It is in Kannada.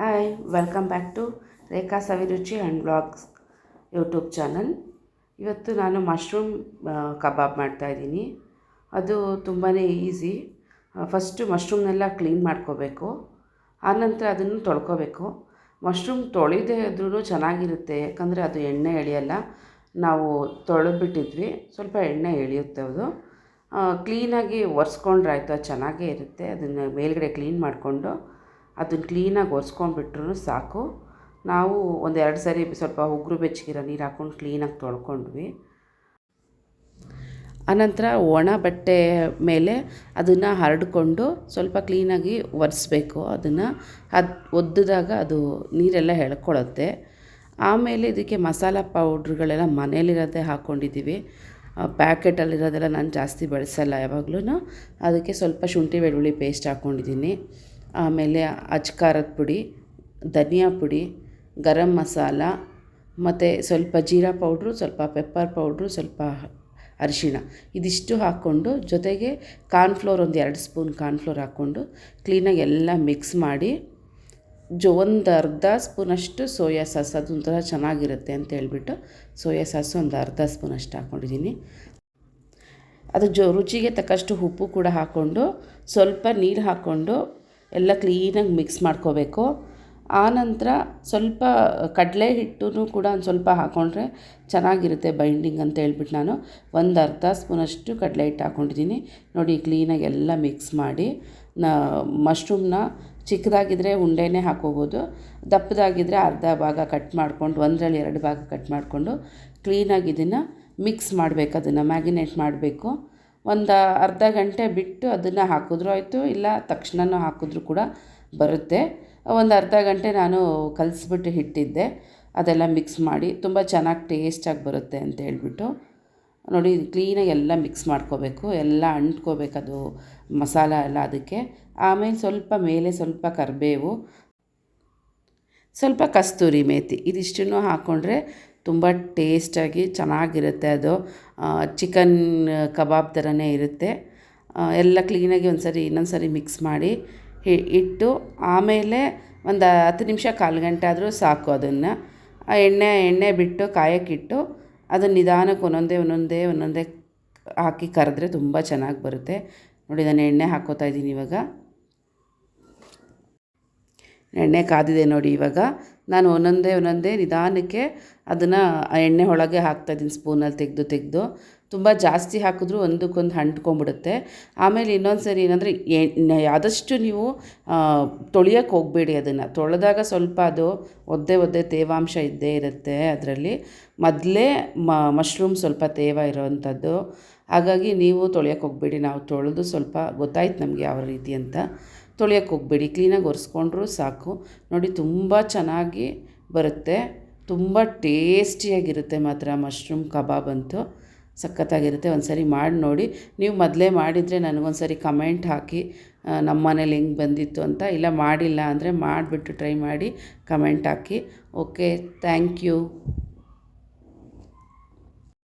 Hi welcome back to Rekha Saviruchi and blogs YouTube channel ಇವತ್ತು ನಾನು ಮಶ್ರೂಮ್ ಕಬಾಬ್ ಮಾಡ್ತಾಯಿದ್ದೀನಿ ಅದು ತುಂಬಾ ಈಸಿ ಫಸ್ಟು ಮಶ್ರೂಮ್ನೆಲ್ಲ ಕ್ಲೀನ್ ಮಾಡ್ಕೋಬೇಕು. ಆನಂತರ ಅದನ್ನು ತೊಳ್ಕೋಬೇಕು. ಮಶ್ರೂಮ್ ತೊಳೆದೇ ಇದ್ರೂ ಚೆನ್ನಾಗಿರುತ್ತೆ, ಯಾಕಂದರೆ ಅದು ಎಣ್ಣೆ ಎಳೆಯಲ್ಲ. ನಾವು ತೊಳೆದ್ಬಿಟ್ಟಿದ್ವಿ, ಸ್ವಲ್ಪ ಎಣ್ಣೆ ಎಳೆಯುತ್ತೆ ಅದು. ಕ್ಲೀನಾಗಿ ಒರೆಸ್ಕೊಂಡ್ರಾಯ್ತು ಅದು ಚೆನ್ನಾಗೇ ಇರುತ್ತೆ. ಅದನ್ನು ಮೇಲ್ಗಡೆ ಕ್ಲೀನ್ ಮಾಡಿಕೊಂಡು ಅದನ್ನು ಕ್ಲೀನಾಗಿ ಒರೆಸ್ಕೊಂಡ್ಬಿಟ್ರೂ ಸಾಕು. ನಾವು ಒಂದೆರಡು ಸರಿ ಸ್ವಲ್ಪ ಉಗುರು ಬೆಚ್ಚಗಿರೋ ನೀರು ಹಾಕ್ಕೊಂಡು ಕ್ಲೀನಾಗಿ ತೊಳ್ಕೊಂಡ್ವಿ. ಆನಂತರ ಒಣ ಬಟ್ಟೆ ಮೇಲೆ ಅದನ್ನು ಹರಡಿಕೊಂಡು ಸ್ವಲ್ಪ ಕ್ಲೀನಾಗಿ ಒರೆಸ್ಬೇಕು. ಅದನ್ನು ಅದು ಒದ್ದಿದಾಗ ಅದು ನೀರೆಲ್ಲ ಎಳ್ಕೊಳ್ಳುತ್ತೆ ಆಮೇಲೆ ಇದಕ್ಕೆ ಮಸಾಲ ಪೌಡ್ರ್ಗಳೆಲ್ಲ ಮನೇಲಿರೋದೇ ಹಾಕ್ಕೊಂಡಿದ್ದೀವಿ ಪ್ಯಾಕೆಟಲ್ಲಿರೋದೆಲ್ಲ ನಾನು ಜಾಸ್ತಿ ಬಳಸಲ್ಲ ಯಾವಾಗಲೂ ಅದಕ್ಕೆ ಸ್ವಲ್ಪ ಶುಂಠಿ, ಬೆಳ್ಳುಳ್ಳಿ ಪೇಸ್ಟ್ ಹಾಕ್ಕೊಂಡಿದ್ದೀನಿ ಆಮೇಲೆ ಅಚ್ಕಾರದ ಪುಡಿ, ಧನಿಯಾ ಪುಡಿ, ಗರಂ ಮಸಾಲ, ಮತ್ತು ಸ್ವಲ್ಪ ಜೀರಾ ಪೌಡ್ರು, ಸ್ವಲ್ಪ ಪೆಪ್ಪರ್ ಪೌಡ್ರು, ಸ್ವಲ್ಪ ಅರಿಶಿಣ. ಇದಿಷ್ಟು ಹಾಕ್ಕೊಂಡು ಜೊತೆಗೆ ಕಾರ್ನ್ಫ್ಲೋರ್ ಒಂದು ಎರಡು ಸ್ಪೂನ್ ಕಾರ್ನ್ಫ್ಲೋರ್ ಹಾಕ್ಕೊಂಡು ಕ್ಲೀನಾಗಿ ಎಲ್ಲ ಮಿಕ್ಸ್ ಮಾಡಿ ಜೊ ಒಂದು ಅರ್ಧ ಸ್ಪೂನಷ್ಟು ಸೋಯಾ ಸಾಸ್, ಅದು ಒಂಥರ ಚೆನ್ನಾಗಿರುತ್ತೆ ಅಂತ ಹೇಳ್ಬಿಟ್ಟು ಸೋಯಾ ಸಾಸು ಒಂದು ಅರ್ಧ ಸ್ಪೂನಷ್ಟು ಹಾಕ್ಕೊಂಡಿದ್ದೀನಿ. ಅದು ಜೊ ರುಚಿಗೆ ತಕ್ಕಷ್ಟು ಉಪ್ಪು ಕೂಡ ಹಾಕ್ಕೊಂಡು ಸ್ವಲ್ಪ ನೀರು ಹಾಕ್ಕೊಂಡು ಎಲ್ಲ ಕ್ಲೀನಾಗಿ ಮಿಕ್ಸ್ ಮಾಡ್ಕೋಬೇಕು. ಆನಂತರ ಸ್ವಲ್ಪ ಕಡಲೆ ಹಿಟ್ಟೂ ಕೂಡ ಒಂದು ಸ್ವಲ್ಪ ಹಾಕ್ಕೊಂಡ್ರೆ ಚೆನ್ನಾಗಿರುತ್ತೆ ಬೈಂಡಿಂಗ್ ಅಂತ ಹೇಳ್ಬಿಟ್ಟು ನಾನು. ಒಂದು ಅರ್ಧ ಸ್ಪೂನಷ್ಟು ಕಡಲೆ ಹಿಟ್ಟು ಹಾಕ್ಕೊಂಡಿದ್ದೀನಿ ನೋಡಿ, ಕ್ಲೀನಾಗಿ ಎಲ್ಲ ಮಿಕ್ಸ್ ಮಾಡಿ ನ ಮಶ್ರೂಮ್ನ ಚಿಕ್ಕದಾಗಿದ್ದರೆ ಉಂಡೆನೇ ಹಾಕೋಬೋದು. ದಪ್ಪದಾಗಿದ್ದರೆ ಅರ್ಧ ಭಾಗ ಕಟ್ ಮಾಡ್ಕೊಂಡು, ಒಂದರಲ್ಲಿ ಎರಡು ಭಾಗ ಕಟ್ ಮಾಡಿಕೊಂಡು ಕ್ಲೀನಾಗಿ ಇದನ್ನು ಮಿಕ್ಸ್ ಮಾಡಬೇಕು, ಅದನ್ನು ಮ್ಯಾಗಿನೇಟ್ ಮಾಡಬೇಕು. ಒಂದು ಅರ್ಧ ಗಂಟೆ ಬಿಟ್ಟು ಅದನ್ನು ಹಾಕಿದ್ರೂ ಆಯಿತು, ಇಲ್ಲ ತಕ್ಷಣನೂ ಹಾಕಿದ್ರೂ ಕೂಡ ಬರುತ್ತೆ. ಒಂದು ಅರ್ಧ ಗಂಟೆ ನಾನು ಕಲಿಸ್ಬಿಟ್ಟು ಹಿಟ್ಟಿದ್ದೆ. ಅದೆಲ್ಲ ಮಿಕ್ಸ್ ಮಾಡಿ, ತುಂಬ ಚೆನ್ನಾಗಿ ಟೇಸ್ಟಾಗಿ ಬರುತ್ತೆ ಅಂತ ಹೇಳಿಬಿಟ್ಟು. ನೋಡಿ ಕ್ಲೀನಾಗಿ ಎಲ್ಲ ಮಿಕ್ಸ್ ಮಾಡ್ಕೋಬೇಕು, ಎಲ್ಲ ಅಂಟ್ಕೋಬೇಕು ಅದು ಮಸಾಲ ಎಲ್ಲ ಅದಕ್ಕೆ. ಆಮೇಲೆ ಸ್ವಲ್ಪ ಮೇಲೆ ಸ್ವಲ್ಪ ಕರಿಬೇವು, ಸ್ವಲ್ಪ ಕಸ್ತೂರಿ ಮೇಥಿ ಇದಿಷ್ಟನ್ನು ಹಾಕ್ಕೊಂಡ್ರೆ ತುಂಬ ಟೇಸ್ಟಾಗಿ ಚೆನ್ನಾಗಿರುತ್ತೆ ಅದು. ಚಿಕನ್ ಕಬಾಬ್ ಥರನೇ ಇರುತ್ತೆ. ಎಲ್ಲ ಕ್ಲೀನಾಗಿ ಒಂದು ಸರಿ ಇನ್ನೊಂದು ಸರಿ ಮಿಕ್ಸ್ ಮಾಡಿ ಇಟ್ಟು ಆಮೇಲೆ ಒಂದು ಹತ್ತು ನಿಮಿಷ ಕಾಲು ಗಂಟೆ ಆದರೂ ಸಾಕು ಅದನ್ನು. ಆ, ಎಣ್ಣೆ ಎಣ್ಣೆ ಬಿಟ್ಟು ಕಾಯಕ್ಕಿಟ್ಟು ಅದನ್ನು ನಿಧಾನಕ್ಕೆ ಒಂದೊಂದೇ ಒಂದೊಂದೇ ಒಂದೊಂದೇ ಹಾಕಿ ಕರೆದ್ರೆ ತುಂಬ ಚೆನ್ನಾಗಿ ಬರುತ್ತೆ. ನೋಡಿ, ನಾನು ಎಣ್ಣೆ ಹಾಕೋತಾ ಇದ್ದೀನಿ ಇವಾಗ. ಎಣ್ಣೆ ಕಾದಿದೆ ನೋಡಿ ಇವಾಗ. ನಾನು ಒಂದೊಂದೇ ಒಂದೊಂದೇ ನಿಧಾನಕ್ಕೆ ಅದನ್ನು ಎಣ್ಣೆ ಒಳಗೆ ಹಾಕ್ತಾಯಿದ್ದೀನಿ ಸ್ಪೂನಲ್ಲಿ ತೆಗೆದು ತೆಗೆದು. ತುಂಬ ಜಾಸ್ತಿ ಹಾಕಿದ್ರೂ ಒಂದಕ್ಕೊಂದು ಅಂಟ್ಕೊಂಬಿಡುತ್ತೆ ಆಮೇಲೆ ಇನ್ನೊಂದು ಸರಿ ಏನಂದರೆ ಎಣ್ಣೆ, ಆದಷ್ಟು ನೀವು ತೊಳಿಯೋಕ್ಕೆ ಹೋಗಬೇಡಿ ಅದನ್ನು. ತೊಳೆದಾಗ ಸ್ವಲ್ಪ ಅದು ಒದ್ದೆ ಒದ್ದೆ ತೇವಾಂಶ ಇದ್ದೇ ಇರುತ್ತೆ ಅದರಲ್ಲಿ. ಮೊದಲೇ ಮಶ್ರೂಮ್ ಸ್ವಲ್ಪ ತೇವ ಇರೋವಂಥದ್ದು. ಹಾಗಾಗಿ ನೀವು ತೊಳೆಯೋಕ್ಕೆ ಹೋಗಬೇಡಿ. ನಾವು ತೊಳೆದು ಸ್ವಲ್ಪ ಗೊತ್ತಾಯ್ತು ನಮಗೆ ಯಾವ ರೀತಿ ಅಂತ. ತೊಳೆಯೋಕ್ಕೆ ಹೋಗಬೇಡಿ. ಕ್ಲೀನಾಗಿ ಒರೆಸ್ಕೊಂಡ್ರೂ ಸಾಕು. ನೋಡಿ, ತುಂಬ ಚೆನ್ನಾಗಿ ಬರುತ್ತೆ. ತುಂಬ ಟೇಸ್ಟಿಯಾಗಿರುತ್ತೆ ಮಾತ್ರ ಮಶ್ರೂಮ್ ಕಬಾಬ್ ಅಂತೂ. ಸಖತ್ತಾಗಿರುತ್ತೆ. ಒಂದು ಸರಿ ಮಾಡಿ ನೋಡಿ. ನೀವು ಮೊದಲೇ ಮಾಡಿದರೆ ನನಗೊಂದು ಸರಿ ಕಮೆಂಟ್ ಹಾಕಿ ನಮ್ಮ ಮನೇಲಿ ಹೆಂಗೆ ಬಂದಿತ್ತು ಅಂತ. ಇಲ್ಲ ಮಾಡಿಲ್ಲ ಅಂದರೆ ಮಾಡಿಬಿಟ್ಟು ಟ್ರೈ ಮಾಡಿ comment hockey. Okay, thank you.